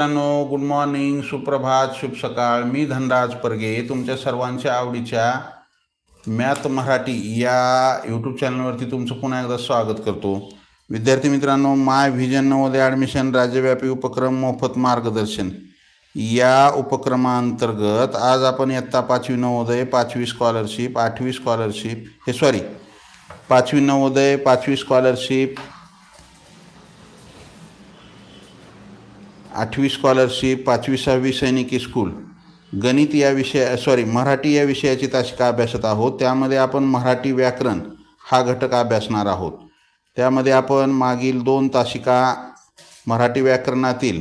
मित्रांनो good morning सुप्रभात शुभ सकाळ मी धनराज परगे. तुमच्या सर्वांच्या आवडीच्या मॅथ मराठी या यूट्यूब चॅनलवरती तुमचं पुन्हा एकदा स्वागत करतो. विद्यार्थी मित्रांनो माय व्हिजन नवोदय ॲडमिशन राज्यव्यापी उपक्रम मोफत मार्गदर्शन. या उपक्रमांतर्गत आज आपण इयत्ता पाचवी नवोदय पाचवी स्कॉलरशिप आठवी स्कॉलरशिप हे सॉरी पाचवी नवोदय पाचवी स्कॉलरशिप आठवी स्कॉलरशिप पाचवी सहावी सैनिकी स्कूल गणित या विषया सॉरी मराठी या विषयाची तासिका अभ्यासत आहोत? त्यामध्ये आपण मराठी व्याकरण हा घटक अभ्यासणार आहोत. त्यामध्ये आपण मागील दोन तासिका मराठी व्याकरणातील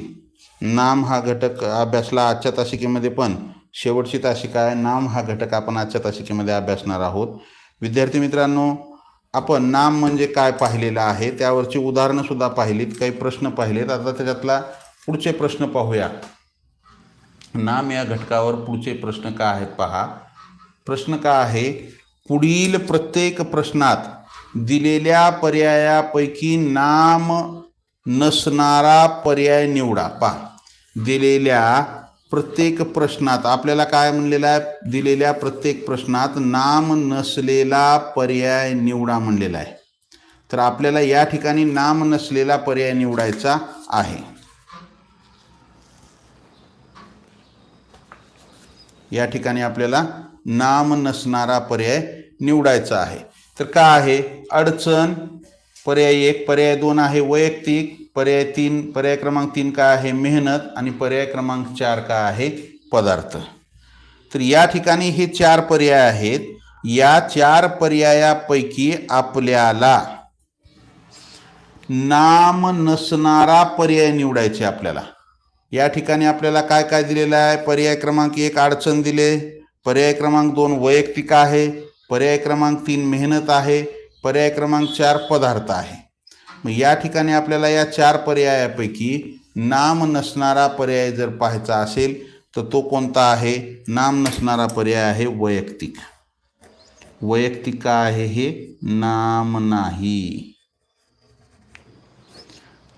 नाम हा घटक अभ्यासला आजच्या तासिकेमध्ये पण शेवटची तासिका आहे. नाम हा घटक आपण आजच्या तासिकेमध्ये अभ्यासणार आहोत. विद्यार्थी मित्रांनो आपण नाम म्हणजे काय पाहिलेलं आहे? त्यावरची उदाहरणंसुद्धा पाहिलीत काही प्रश्न पाहिलेत. आता त्याच्यातला पुढचे प्रश्न पाहूया. नाम या घटकावर पुढचे प्रश्न का आहेत पहा. प्रश्न का आहे? पुढील प्रत्येक प्रश्नात दिलेल्या पर्यायापैकी नाम नसणारा पर्याय निवडा. पहा. दिलेल्या प्रत्येक प्रश्नात आपल्याला काय म्हणलेलं आहे? दिलेल्या प्रत्येक प्रश्नात नाम नसलेला पर्याय निवडा म्हणलेला आहे. तर आपल्याला या ठिकाणी नाम नसलेला पर्याय निवडायचा आहे. या ठिकाणी आपल्याला नाम नसणारा पर्याय निवडायचा आहे. तर का आहे? अडचण पर्याय एक पर्याय दोन आहे वैयक्तिक पर्याय तीन पर्याय क्रमांक तीन का आहे? मेहनत आणि पर्याय क्रमांक चार का आहे? पदार्थ. तर या ठिकाणी हे चार पर्याय आहेत. या चार पर्यायापैकी आपल्याला नाम नसणारा पर्याय निवडायचे आपल्याला. या ठिकाणी आपल्याला काय काय दिलेलं आहे? पर्याय क्रमांक एक अडचण दिले. पर्याय क्रमांक दोन वैयक्तिक आहे. पर्याय क्रमांक तीन मेहनत आहे. पर्याय क्रमांक चार पदार्थ आहे. मग या ठिकाणी आपल्याला या चार पर्यायापैकी नाम नसणारा पर्याय जर पाहायचा असेल तर तो कोणता आहे? नाम नसणारा पर्याय आहे वैयक्तिक. वैयक्तिक आहे हे? नाम नाही.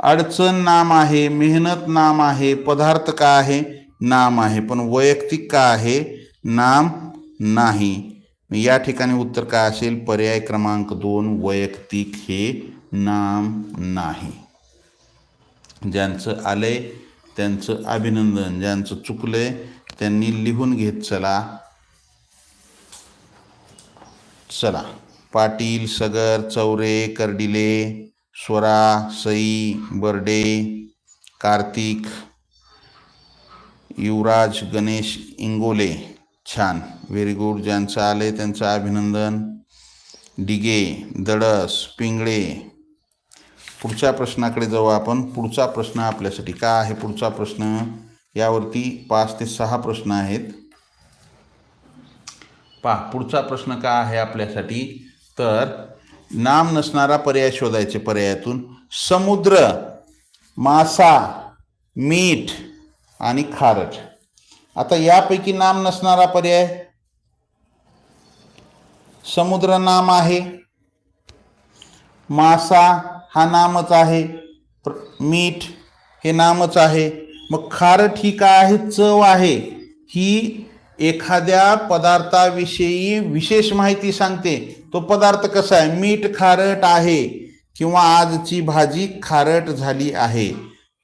अडचण नाम आहे मेहनत नाम आहे पदार्थ का आहे? नाम आहे. पण वैयक्तिक का आहे? नाम नाही. या ठिकाणी उत्तर काय असेल? पर्याय क्रमांक दोन वैयक्तिक हे नाम नाही. ज्यांचं आलंय त्यांचं अभिनंदन. ज्यांचं चुकलंय त्यांनी लिहून घेत चला. चला. पाटील सगर चौरे कर्डिले स्वरा सई बर्डे कार्तिक युवराज गणेश इंगोले. छान. व्हेरी गुड ज्यांचं आलं आहे त्यांचं अभिनंदन. डिगे दडस पिंगळे. पुढच्या प्रश्नाकडे जाऊ आपण. पुढचा प्रश्न आपल्यासाठी. का आहे पुढचा प्रश्न? यावरती पाच ते सहा प्रश्न आहेत. पहा पुढचा प्रश्न का आहे आपल्यासाठी? तर नाम नसणारा पर्याय शोधायचे पर्यायातून समुद्र मासा मीठ आणि खारट. आता यापैकी नाम नसणारा पर्याय? समुद्र नाम आहे. मासा हा नामच आहे. प्र- मीठ हे नामच आहे. मग खारट ही काय आहे? चव आहे. ही एखाद्या पदार्थाविषयी विशेष माहिती सांगते. तो पदार्थ कसा आहे? मीठ खारट आहे किंवा आजची भाजी खारट झाली आहे?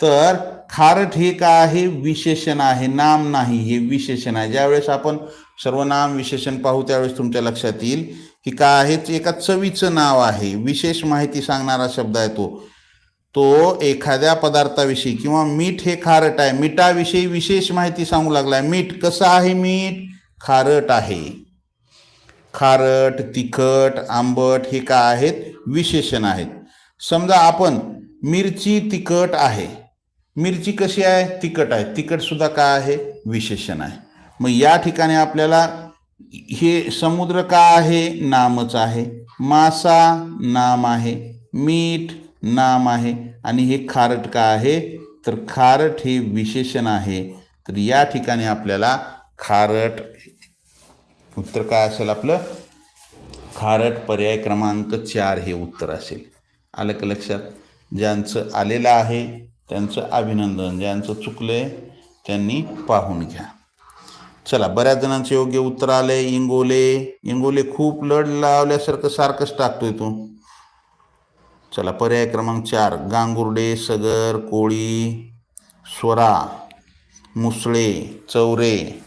तर खारट हे काय आहे? विशेषण आहे नाम नाही हे विशेषण आहे. ज्यावेळेस आपण सर्व नाम विशेषण पाहू त्यावेळेस तुमच्या लक्षात येईल की काय आहे? एका चवीचं नाव आहे. विशेष माहिती सांगणारा शब्द आहे तो. तो एखाद्या पदार्थाविषयी किंवा मीठ हे खारट आहे. मिठाविषयी विशेष माहिती सांगू लागलाय. मीठ कसं आहे? मीठ खारट आहे. खारट तिखट आंबट हे काय आहेत? विशेषण आहेत. समजा आपण मिरची तिखट आहे. मिरची कशी आहे? तिखट आहे. तिखटसुद्धा का काय आहे? विशेषण आहे. मग या ठिकाणी आपल्याला हे समुद्र का आहे? नामच आहे. मासा नाम आहे. मीठ नाम आहे. आणि हे खारट का आहे? तर खारट हे विशेषण आहे. तर या ठिकाणी आपल्याला खारट उत्तर काय असेल आपलं? खारट पर्याय क्रमांक चार हे उत्तर असेल. आलं का लक्षात? ज्यांचं आलेलं आहे त्यांचं अभिनंदन. ज्यांचं चुकलं आहे त्यांनी पाहून घ्या. चला बऱ्याच जणांचे योग्य उत्तर आले. इंगोले. इंगोले खूप लढ लावल्यासारखं सारखंच टाकतोय तू. चला पर्याय क्रमांक चार. गांगुर्डे सगर कोळी स्वरा मुसळे चौरे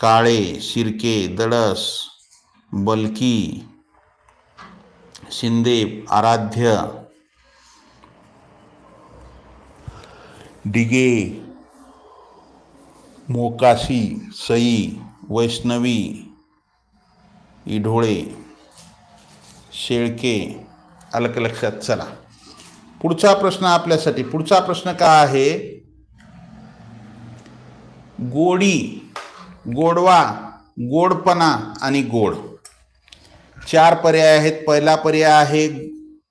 काळे शिर्के दडस बलकी शिंदे आराध्य डिगे मोकाशी सई वैष्णवी इढोळे शेळके अलक लक्षात चला. पुढचा प्रश्न आपल्यासाठी पुढचा प्रश्न का आहे? गोडी. गोडवा गोडपणा आणि गोड. चार पर्याय आहेत. पहिला पर्याय आहे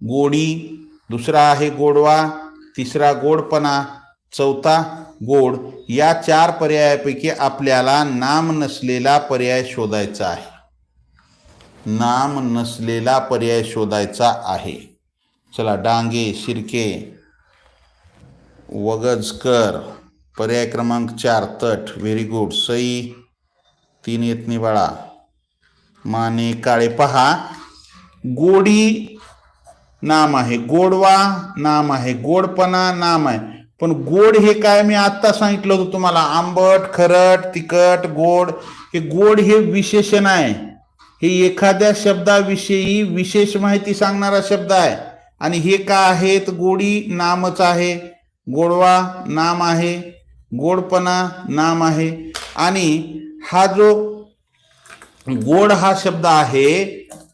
गोडी दुसरा आहे गोडवा तिसरा गोडपणा चौथा गोड. या चार पर्यायापैकी आपल्याला नाम नसलेला पर्याय शोधायचा आहे. नाम नसलेला पर्याय शोधायचा आहे. चला डांगे शिर्के वगजकर. पर्याय क्रमांक चार तट. व्हेरी गुड सई तीन येत निवाळा माने काळे पहा. गोडी नाम आहे. गोडवा नाम आहे. गोडपणा नाम आहे. पण गोड हे काय मी आत्ता सांगितलं होतं तुम्हाला. आंबट खरट तिखट गोड. हे गोड हे विशेषण आहे. हे एखाद्या शब्दाविषयी विशेष माहिती सांगणारा शब्द आहे. आणि हे का आहेत गोडी नामच आहे. गोडवा नाम आहे. गोडपणा नाम आहे. आणि हा जो गोड हा शब्द आहे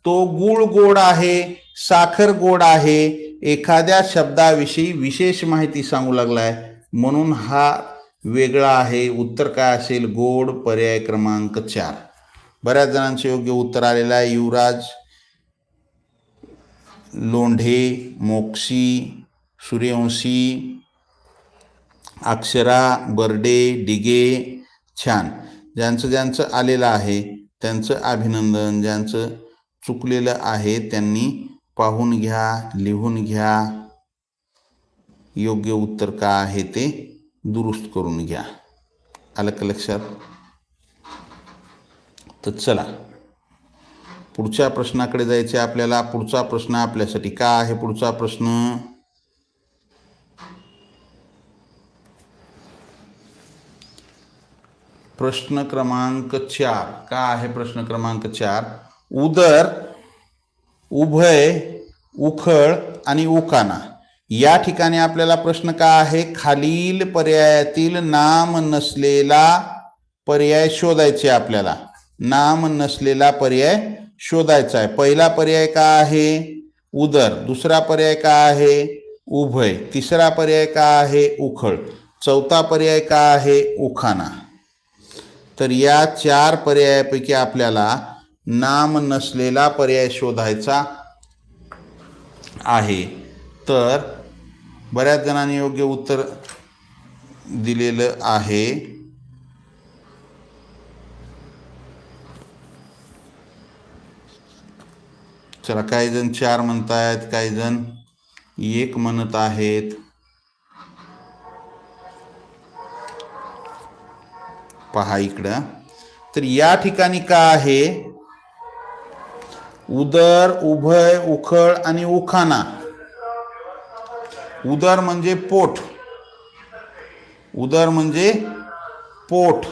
तो गुळ गोड आहे साखर गोड आहे एखाद्या शब्दाविषयी विशेष माहिती सांगू लागलाय. म्हणून हा वेगळा आहे. उत्तर काय असेल? गोड पर्याय क्रमांक चार. बऱ्याच जणांचे योग्य उत्तर आलेलं आहे. युवराज लोंढे मोक्षी सूर्यवंशी अक्षरा बर्डे डिगे छान. ज्यांचं ज्यांचं आलेलं आहे त्यांचं अभिनंदन ज्यांचं चुकलेलं आहे त्यांनी पाहून घ्या लिहून घ्या. योग्य उत्तर का आहे ते दुरुस्त करून घ्या. आलं का लक्षात? तर चला. पुढच्या प्रश्नाकडे जायचे आपल्याला. पुढचा प्रश्न आपल्यासाठी का आहे पुढचा प्रश्न? प्रश्न क्रमांक चार. का आहे प्रश्न क्रमांक चार? उदर उभय उखळ आणि उकाना. या ठिकाणी आपल्याला प्रश्न का आहे? खालील पर्यायातील नाम नसलेला पर्याय शोधायचे आपल्याला. नाम नसलेला पर्याय शोधायचा आहे. पहिला पर्याय का आहे? उदर. दुसरा पर्याय का आहे? उभय. तिसरा पर्याय का आहे? उखळ. चौथा पर्याय का आहे? उखाना. तर या चार पर्यायापैकी आपल्याला नाम नसलेला पर्याय शोधायचा आहे. तर बऱ्याच जणांनी योग्य उत्तर दिलेलं आहे. चला काही जण चार म्हणतायत काही जण एक म्हणत आहेत. पहा इकडं. तर या ठिकाणी का आहे? उदर उभय उखळ आणि उखाना उदर म्हणजे पोट. उदर म्हणजे पोट.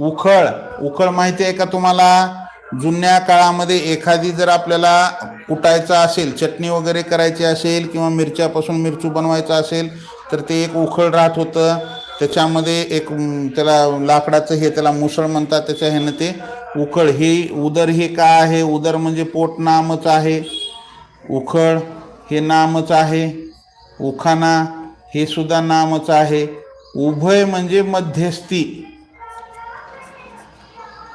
उखळ. उखळ माहिती आहे का तुम्हाला? जुन्या काळामध्ये एखादी जर आपल्याला कुटायचं असेल चटणी वगैरे करायची असेल किंवा मिरच्यापासून मिरचू बनवायचं असेल तर ते एक उखळ राहत होतं. त्याच्यामध्ये एक त्याला लाकडाचं हे त्याला मुसळ म्हणतात त्याच्या ह्यानं ते उखळ. हे उदर हे का आहे? उदर म्हणजे पोट नामच आहे. उखळ हे नामच आहे. उखाना हे सुद्धा नामच आहे. उभय म्हणजे मध्यस्थी.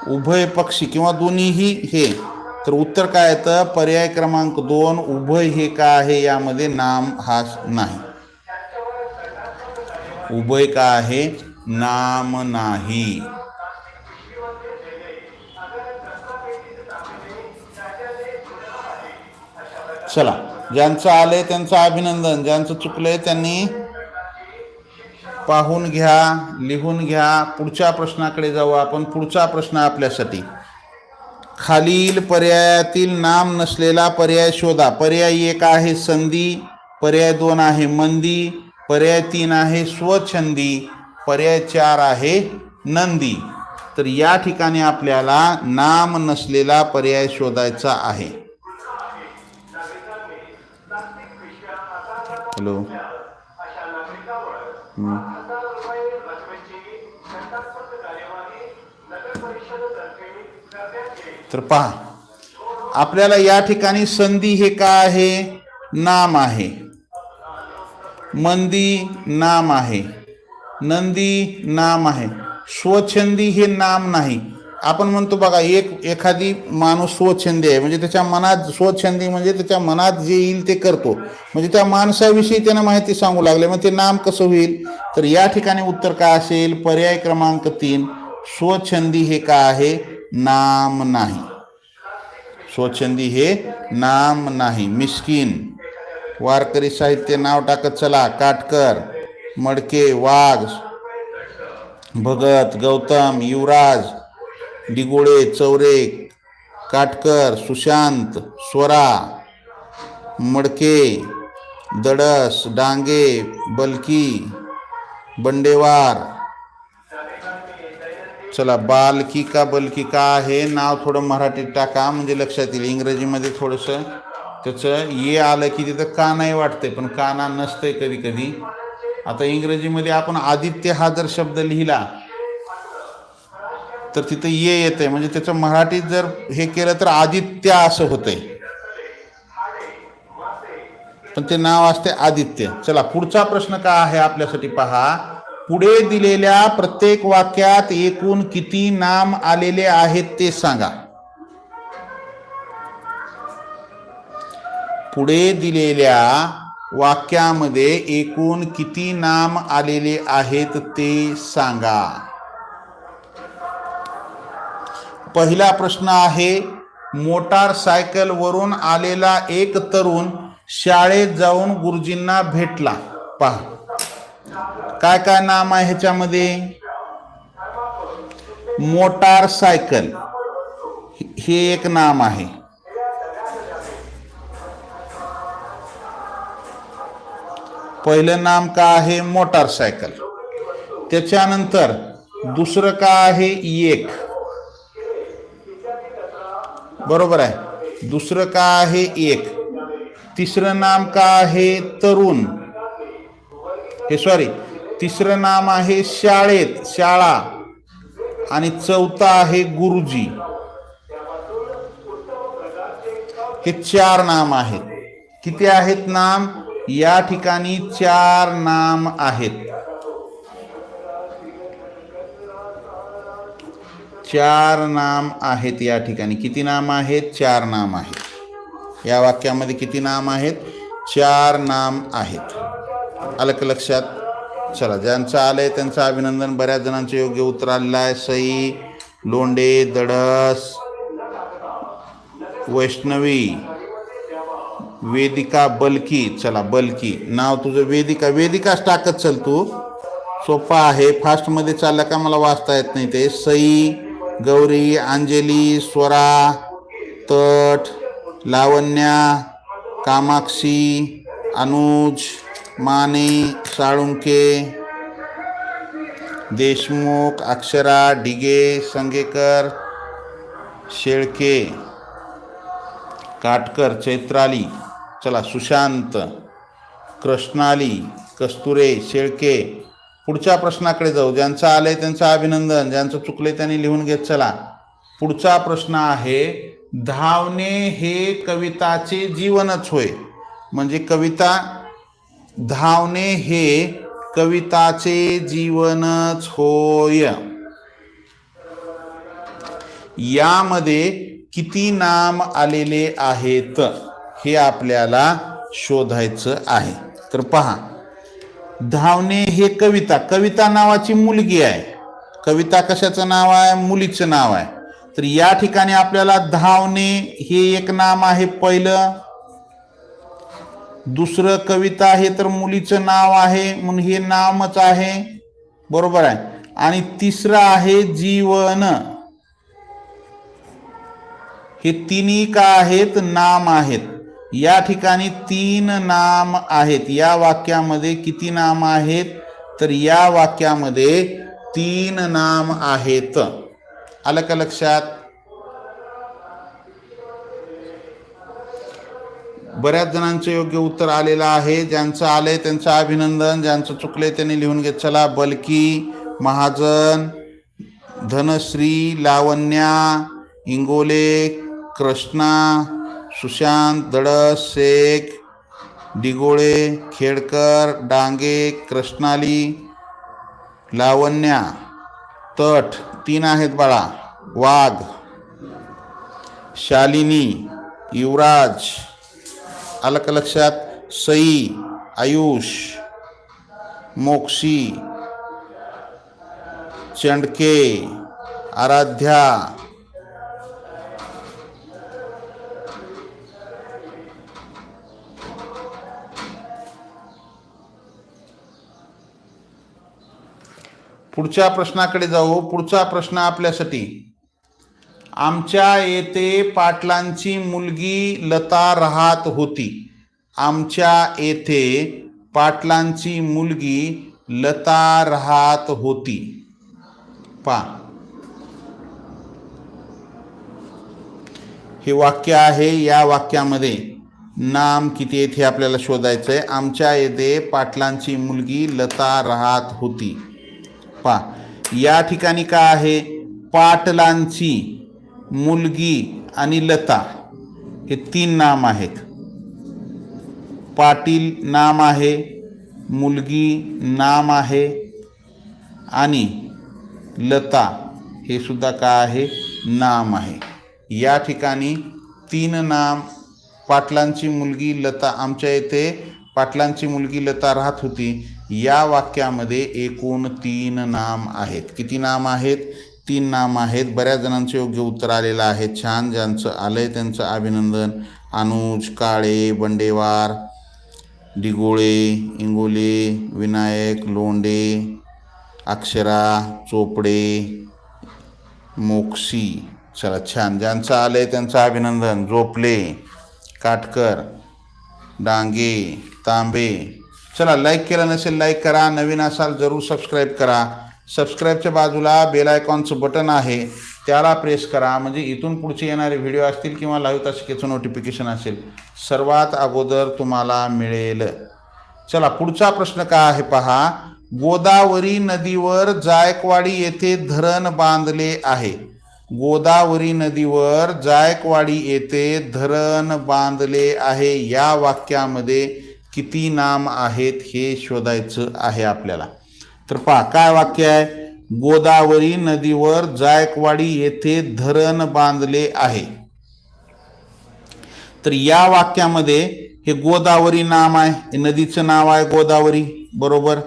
उभय पक्षी किंवा दोन्हीही हे. तर उत्तर काय येतं? पर्याय क्रमांक दोन उभय हे का आहे? यामध्ये नाम हा नाही. उभय का आहे? नाम नाही. चला. ज्यांचं आलंय त्यांचं अभिनंदन. ज्यांचं चुकलंय त्यांनी पाहून घ्या लिहून घ्या. पुढच्या प्रश्नाकडे जाऊ आपण. पुढचा प्रश्न आपल्यासाठी. खालील पर्यायातील नाम नसलेला पर्याय शोधा. पर्याय एक आहे संधी. पर्याय दोन आहे मंदी. पर्याय तीन आहे स्वच्छंदी पर्याय चार आहे नंदी. तर या ठिकाणी आपल्याला नाम नसलेला पर्याय शोधायचा आहे. हॅलो. तर पहा आपल्याला या ठिकाणी संधी हे काय आहे? नाम आहे. मंदी नाम आहे. नंदी नाम आहे. स्वच्छंदी हे नाम नाही. आपण म्हणतो बघा एक एखादी माणूस स्वच्छंदी आहे म्हणजे त्याच्या मनात स्वच्छंदी म्हणजे त्याच्या मनात जे येईल ते करतो. म्हणजे त्या माणसाविषयी त्यांना माहिती सांगू लागले मग ते नाम कसं होईल? तर या ठिकाणी उत्तर काय असेल? पर्याय क्रमांक तीन स्वच्छंदी हे काय आहे? नाम नाही. स्वच्छंदी हे नाम नाही. मिस्किन. वारकरी साहित्य नाव टाकत चला. काटकर मडके वाघ भगत गौतम युवराज डिगोळे चौरे काटकर सुशांत स्वरा मडके दडस डांगे बलकी बंडेवार. चला बालकी का बलकी का हे नाव थोडं मराठीत टाका म्हणजे लक्षात येईल. इंग्रजीमध्ये थोडंसं त्याचं ये आलं की तिथं का नाही वाटतंय पण काना नसतंय कधी कधी. आता इंग्रजीमध्ये आपण आदित्य हा जर शब्द लिहिला तर तिथं ये येतंय. म्हणजे त्याचं मराठीत जर हे केलं तर आदित्य असं होतंय. पण ते नाव असते आदित्य. चला पुढचा प्रश्न का आहे आपल्यासाठी पहा. पुढे दिलेल्या प्रत्येक वाक्यात एकूण किती नाम आलेले आहेत ते सांगा. पुढे दिलेल्या वाक्यामध्ये एकूण किती नाम आलेले आहेत ते सांगा. पहिला प्रश्न आहे मोटारसायकलवरून आलेला एक तरुण शाळेत जाऊन गुरुजींना भेटला. पहा. काय काय नाम आहे ह्याच्यामध्ये? मोटारसायकल हे एक नाम आहे. पहिलं नाम का आहे मोटारसायकल त्याच्यानंतर दुसरं का आहे एक? बरोबर आहे. दुसरं का आहे एक? तिसरं नाम का आहे तरुण? हे सॉरी तिसरं नाम आहे शाळेत शाळा. आणि चौथा आहे गुरुजी. हे चार नाम आहेत. किती आहेत नाम? या ठिकाणी चार नाम आहेत. चार नाम आहेत या ठिकाणी. किती नाम आहेत? चार नाम आहेत. या वाक्यामध्ये किती नाम आहेत? चार नाम आहेत. आलं का लक्षात चला ज्यांचं आलंय त्यांचं अभिनंदन. बऱ्याच जणांचं योग्य उत्तर आलेलं आहे. सई लोंडे दडस वैष्णवी. वेदिका बलकी चला बलकी. नाव तुझं वेदिका. वेदिकाच टाकत चल तू. सोपा आहे. फास्टमध्ये चाललं का मला वाचता येत नाही ते. सई गौरी अंजली स्वरा तट लावण्या कामाक्षी अनुज माने साळुंके देशमुख अक्षरा डिगे संगेकर शेळके काटकर चैत्राली. चला सुशांत कृष्णाली कस्तुरे शेळके पुढच्या प्रश्नाकडे जाऊ. ज्यांचं आलंय त्यांचं अभिनंदन ज्यांचं चुकले त्यांनी लिहून घेत चला. पुढचा प्रश्न आहे धावणे हे कविताचे जीवनच होय. म्हणजे कविता धावणे हे कविताचे जीवनच होय. यामध्ये किती नाम आलेले आहेत? हे आपल्याला शोधायचं आहे. तर पहा. धावणे हे कविता. कविता नावाची मुलगी आहे. कविता कशाचं नाव आहे? मुलीचं नाव आहे. तर या ठिकाणी आपल्याला धावणे हे एक नाम आहे पहिलं. दुसरं कविता आहे तर मुलीचं नाव आहे. म्हणून हे नामच आहे. बरोबर आहे. आणि तिसरं आहे जीवन. हे तिन्ही का आहेत? नाम आहेत. या ठिकाणी तीन नाम आहेत. या वाक्यामध्ये किती नाम आहेत? तर या वाक्यामध्ये तीन नाम आहेत. आलं का लक्षात? बऱ्याच जणांचं योग्य उत्तर आलेलं आहे. ज्यांचं आलंय त्यांचं अभिनंदन. ज्यांचं चुकले त्यांनी लिहून घेत चला. बलकी महाजन धनश्री लावण्या इंगोले कृष्णा सुशांत दडस शेख डिगोळे खेडकर डांगे कृष्णाली लावण्या तट तीन आहेत बाळा. वाघ शालिनी युवराज आलं का लक्षात सई आयुष मोक्षी चंडके आराध्या पुढच्या प्रश्नाकडे जाऊ. पुढचा प्रश्न आपल्यासाठी. आमच्या येथे पाटलांची मुलगी लता राहत होती. आमच्या येथे पाटलांची मुलगी लता राहत होती. पा हे वाक्य आहे या वाक्यामध्ये. नाम किती येथे आपल्याला शोधायचं आहे आमच्या येथे पाटलांची मुलगी लता राहत होती. पा. या ठिकाणी काय आहे? पाटलांची मुलगी आणि लता हे तीन नाम आहेत. पाटील नाम आहे मुलगी नाम आहे आणि लता हे सुद्धा काय आहे? नाम आहे. या ठिकाणी तीन नाम पाटलांची मुलगी लता आमच्या इथे पाटलांची मुलगी लता राहत होती. या वाक्यामध्ये एकूण तीन नाम आहेत. किती नाम आहेत? तीन नाम आहेत. बऱ्याच जणांचं योग्य उत्तर आलेलं आहे. छान ज्यांचं आलंय त्यांचं अभिनंदन. अनुज काळे बंडेवार डिगोळे इंगोले विनायक लोंडे अक्षरा चोपडे मोक्षी. चला छान. ज्यांचं आलंय त्यांचं अभिनंदन. झोपले काटकर डांगे तांबे चला लाईक केलं नसेल लाईक करा. नवीन असाल जरूर सबस्क्राईब करा. सबस्क्राईबच्या बाजूला बेल आयकॉनचं बटन आहे. त्याला प्रेस करा. म्हणजे इथून पुढचे येणारे व्हिडिओ असतील किंवा लाईव्ह तासिकेचं नोटिफिकेशन असेल सर्वात अगोदर तुम्हाला मिळेल. चला पुढचा प्रश्न काय आहे पहा. गोदावरी नदीवर जायकवाडी येथे धरण बांधले आहे. गोदावरी नदीवर जायकवाडी येथे धरण बांधले आहे. या वाक्यामध्ये किती नाम आहेत हे शोधायचं आहे आपल्याला. तर पहा काय वाक्य आहे? गोदावरी नदीवर जायकवाडी येथे धरण बांधले आहे. तर या वाक्यामध्ये हे गोदावरी नाम आहे. हे नदीचं नाव आहे गोदावरी बरोबर?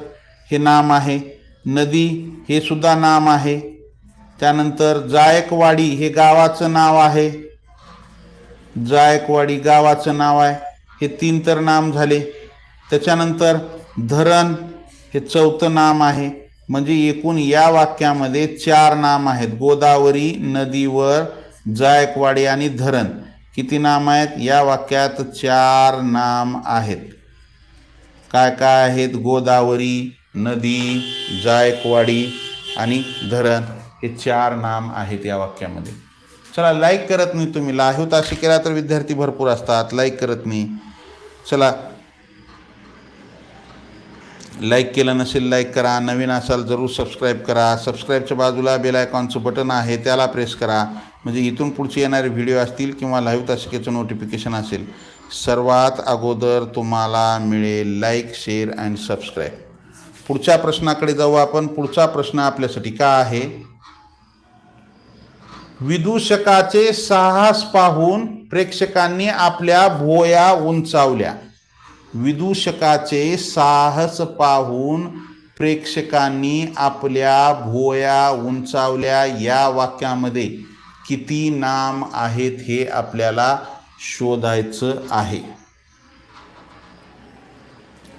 हे नाम आहे. नदी हे सुद्धा नाम आहे. त्यानंतर जायकवाडी हे गावाचं नाव आहे. जायकवाडी गावाचं नाव आहे. हे तीन तर नाम झाले. त्याच्यानंतर धरण हे चौथं नाम आहे. म्हणजे एकूण या वाक्यामध्ये चार नाम आहेत. गोदावरी नदीवर जायकवाडी आणि धरण. किती नाम आहेत? या वाक्यात चार नाम आहेत. काय काय आहेत? गोदावरी नदी जायकवाडी आणि धरण हे चार नाम आहेत या वाक्यामध्ये. चला लाईक करत नाही तुम्ही. लाईव्ह ताशी केला तर विद्यार्थी भरपूर असतात. लाईक करत नाही. चला. लाईक केलं नसेल लाईक करा. नवीन असाल जरूर सबस्क्राईब करा. सबस्क्राईबच्या बाजूला बेल आयकॉनचं बटन आहे त्याला प्रेस करा. म्हणजे इथून पुढचे येणारे व्हिडिओ असतील किंवा लाईव्ह तासिकेचं नोटिफिकेशन असेल सर्वात अगोदर तुम्हाला मिळेल लाईक शेअर अँड सबस्क्राईब पुढच्या प्रश्नाकडे जाऊ आपण. पुढचा प्रश्न आपल्यासाठी का आहे? विदूषकाचे साहस पाहून प्रेक्षकांनी आपल्या भोया उंचावल्या. विदूषकाचे साहस पाहून प्रेक्षकांनी आपल्या भोया उंचावल्या या वाक्यामध्ये किती नाम आहेत हे आपल्याला शोधायचं आहे.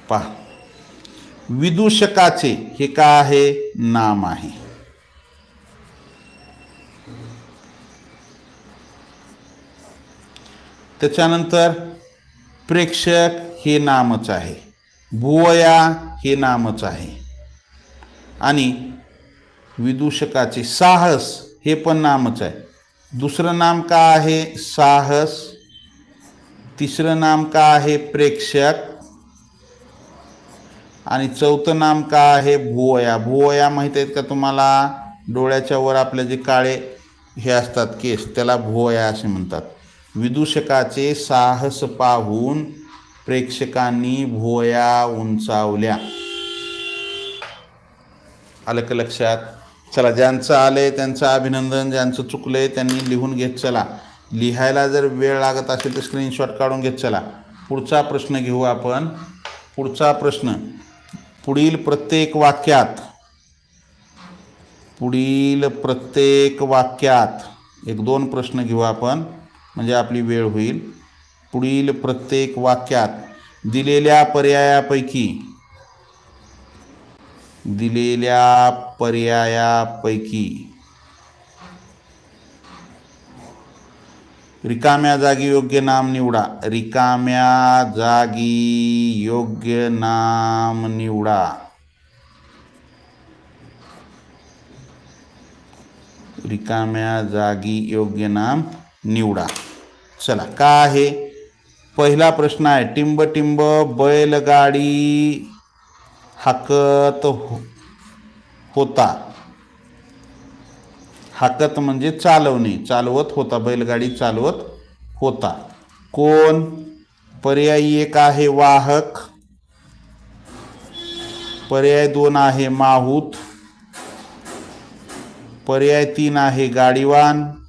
पहा. विदूषकाचे हे का आहे? नाम आहे. त्याच्यानंतर प्रेक्षक हे नामच आहे. भुवया हे नामच आहे. आणि विदूषकाचे साहस हे पण नामच आहे. दुसरं नाम का आहे? साहस. तिसरं नाम का आहे? प्रेक्षक. आणि चौथं नाम का आहे? भुवया भुवया माहीत आहेत का तुम्हाला? डोळ्याच्या वर आपले जे काळे हे असतात केस त्याला भुवया असे म्हणतात. विदूषकाचे साहस पाहून प्रेक्षकांनी भुवया उंचावल्या. आलं का लक्षात? चला ज्यांचं आलंय त्यांचं अभिनंदन ज्यांचं चुकलंय त्यांनी लिहून घेत चला. लिहायला जर वेळ लागत असेल तर स्क्रीनशॉट काढून घेत चला. पुढचा प्रश्न घेऊ आपण. पुढचा प्रश्न. पुढील प्रत्येक वाक्यात. पुढील प्रत्येक वाक्यात. एक दोन प्रश्न घेऊ आपण. म्हणजे आपली वेळ होईल. पुढील प्रत्येक वाक्यात दिलेल्या पर्यायापैकी दिलेल्या पर्यायापैकी रिकाम्या जागी योग्य नाम निवडा. रिकाम्या जागी योग्य नाम निवडा. रिकाम्या जागी योग्य नाम निवडा. चला का आहे? पहिला प्रश्न आहे टिंब टिंब बैलगाडी हाकत हो- होता. हाकत म्हणजे चालवणे चालवत होता बैलगाडी चालवत होता. कोण? पर्यायी एक आहे वाहक. पर्याय दोन आहे माहूत. पर्याय तीन आहे गाडीवान.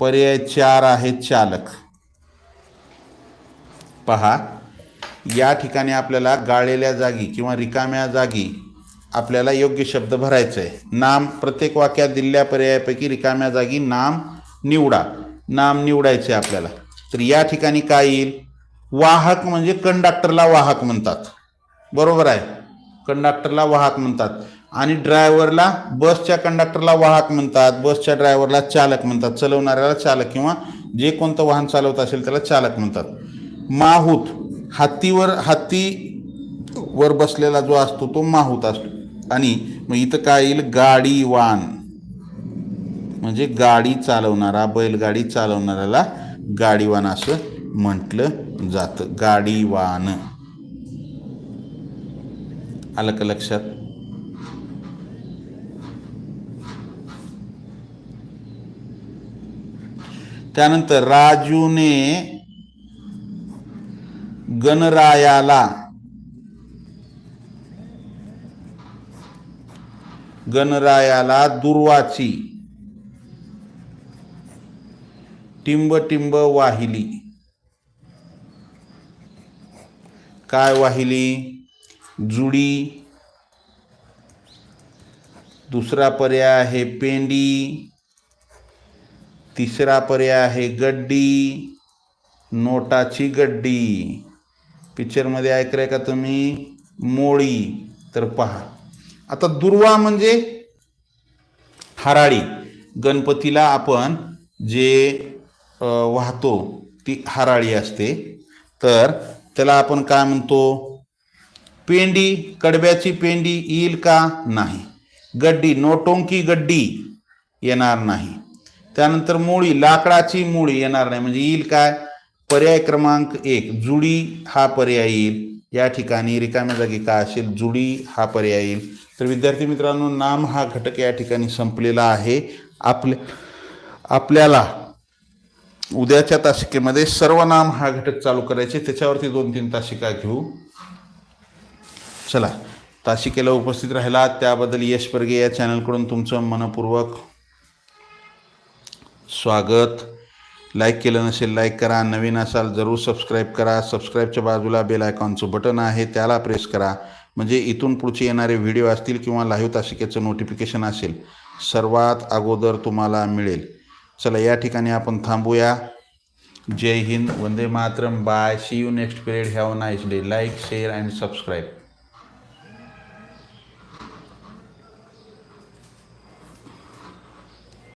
पर्याय चार आहे चालक. पहा या ठिकाणी आपल्याला गाळलेल्या जागी किंवा रिकाम्या जागी आपल्याला योग्य शब्द भरायचं आहे नाम प्रत्येक वाक्यात दिलेल्या पर्यायापैकी रिकाम्या जागी नाम निवडा. नाम निवडायचे आहे आपल्याला. तर या ठिकाणी काय येईल? वाहक म्हणजे कंडक्टरला वाहक म्हणतात. बरोबर आहे? कंडक्टरला वाहक म्हणतात. आणि ड्रायव्हरला बसच्या कंडक्टरला वाहक म्हणतात बसच्या ड्रायव्हरला चालक म्हणतात. चालवणाऱ्याला चालक किंवा जे कोणतं वाहन चालवत असेल त्याला चालक म्हणतात. माहूत हत्तीवर हत्तीवर बसलेला जो असतो तो माहूत असतो. आणि मग इथं काय येईल? गाडीवान म्हणजे गाडी चालवणारा बैलगाडी चालवणाऱ्याला गाडीवान असं म्हटलं जातं. गाडीवान आलं का लक्षात? त्यानंतर राजूने गणरायाला गणरायाला दुर्वाची टिंब टिंब वाहिली. काय वाहिली? जुडी. दुसरा पर्याय आहे पेंडी. तिसरा पर्याय आहे गड्डी. नोटाची गड्डी. पिक्चरमध्ये ऐकलंय का तुम्ही? मोळी. तर पहा. आता दुर्वा म्हणजे हराळी. गणपतीला आपण जे वाहतो ती हराळी असते. तर त्याला आपण काय म्हणतो? पेंडी. कडब्याची पेंडी येईल का? नाही. गड्डी. नोटोंकी गड्डी येणार नाही. त्यानंतर मुळी लाकडाची मुळी येणार नाही. म्हणजे येईल काय? पर्याय क्रमांक एक जुडी हा पर्याय येईल. या ठिकाणी रिकाम्या जागी काय असेल? जुडी हा पर्याय येईल. तर विद्यार्थी मित्रांनो नाम हा घटक या ठिकाणी संपलेला आहे. आपले आपल्याला उद्याच्या तासिकेमध्ये सर्वनाम हा घटक चालू करायचे. त्याच्यावरती दोन तीन तासिका घेऊ. चला तासिकेला उपस्थित राहिला त्याबद्दल यश बर्गे या चॅनलकडून तुमचं मनपूर्वक स्वागत. लाईक केलं नसेल लाईक करा. नवीन असाल जरूर सबस्क्राईब करा. सबस्क्राईबच्या बाजूला बेल आयकॉनचं बटन आहे त्याला प्रेस करा. म्हणजे इथून पुढचे येणारे व्हिडिओ असतील किंवा लाईव्ह तासिकेचं नोटिफिकेशन असेल सर्वात अगोदर तुम्हाला मिळेल. चला या ठिकाणी आपण थांबूया. जय हिंद. वंदे Mataram. Bye see you next period have nice day like share and subscribe